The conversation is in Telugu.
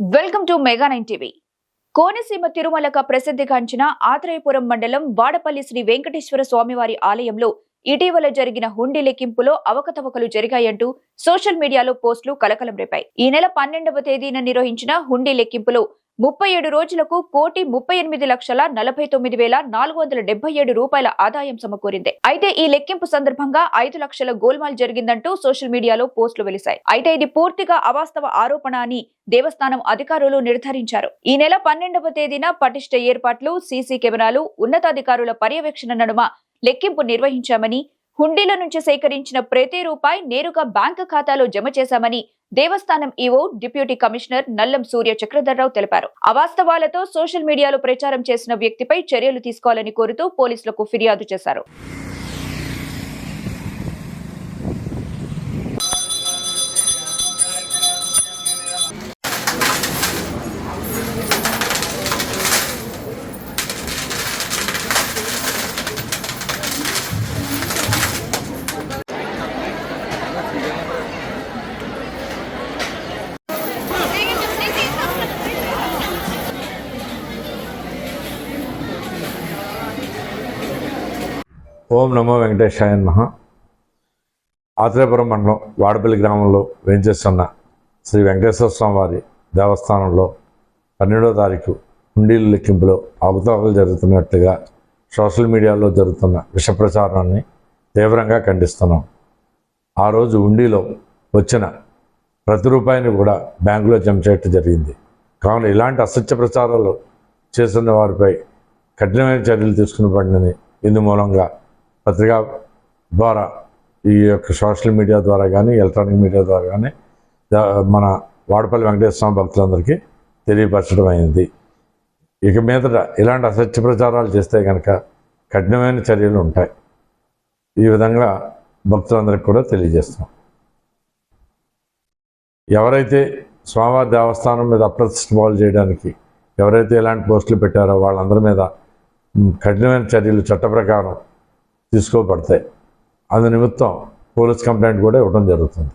Welcome to Mega nine TV. Konaseema తిరుమలక ప్రసిద్ధిగాంచిన ఆత్రేయపురం మండలం వాడపల్లి శ్రీ వెంకటేశ్వర స్వామివారి ఆలయంలో ఇటీవల జరిగిన హుండీ లెక్కింపులో అవకతవకలు జరిగాయంటూ సోషల్ మీడియాలో పోస్టులు కలకలం రేపాయి. ఈ నెల పన్నెండవ తేదీన నిర్వహించిన హుండీ లెక్కింపులో ముప్పై ఏడు రోజులకు కోటి ముప్పై ఎనిమిది లక్షల నలభై తొమ్మిది వేల నాలుగు వందల డెబ్బై ఏడు రూపాయల ఆదాయం సమకూరింది. అయితే ఈ లెక్కింపు సందర్భంగా ఐదు లక్షల గోల్మాల్ జరిగిందంటూ సోషల్ మీడియాలో పోస్టులు వెలిశాయి. అయితే ఇది పూర్తిగా అవాస్తవ ఆరోపణ అని దేవస్థానం అధికారులు నిర్ధారించారు. ఈ నెల పన్నెండవ తేదీన పటిష్ట ఏర్పాట్లు సీసీ కెమెరాలు ఉన్నతాధికారుల పర్యవేక్షణ నడుమ లెక్కింపు నిర్వహించామని హుండీల నుంచి సేకరించిన ప్రతి రూపాయి నేరుగా బ్యాంకు ఖాతాలో జమ చేశామని దేవస్థానం EO deputy commissioner Nallam Surya Chakradharrao తెలిపారు. అవాస్తవాలతో సోషల్ మీడియాలో ప్రచారం చేసిన వ్యక్తిపై చర్యలు తీసుకోవాలని కోరుతూ పోలీసులకు ఫిర్యాదు చేశారు. ఓం నమో వెంకటేశాయ మహా ఆత్రేయపురం మండలం వాడపల్లి గ్రామంలో వేంచేస్తున్న శ్రీ వెంకటేశ్వర స్వామి వారి దేవస్థానంలో పన్నెండవ తారీఖు హుండీల లెక్కింపులో అవతవకలు జరుగుతున్నట్టుగా సోషల్ మీడియాలో జరుగుతున్న విష ప్రచారాన్ని తీవ్రంగా ఖండిస్తున్నాం. ఆ రోజు హుండీలో వచ్చిన ప్రతి రూపాయిని కూడా బ్యాంకులో జమ చేయటం జరిగింది. కావున ఇలాంటి అసత్య ప్రచారాలు చేస్తున్న వారిపై కఠినమైన చర్యలు తీసుకుని పడినని ఇందు మూలంగా పత్రిక ద్వారా ఈ యొక్క సోషల్ మీడియా ద్వారా కానీ ఎలక్ట్రానిక్ మీడియా ద్వారా కానీ మన వాడపల్లి వెంకటేశ్వర స్వామి భక్తులందరికీ తెలియపరచడం అయింది. ఇక మీదట ఇలాంటి అసత్య ప్రచారాలు చేస్తే కనుక కఠినమైన చర్యలు ఉంటాయి. ఈ విధంగా భక్తులందరికీ కూడా తెలియజేస్తాం ఎవరైతే స్వామివారి దేవస్థానం మీద అప్రతిష్ట పాలు చేయడానికి ఎవరైతే ఇలాంటి పోస్టులు పెట్టారో వాళ్ళందరి మీద కఠినమైన చర్యలు చట్ట ప్రకారం తీసుకోబడతాయి. అందు నిమిత్తం పోలీస్ కంప్లైంట్ కూడా ఇవ్వడం జరుగుతుంది.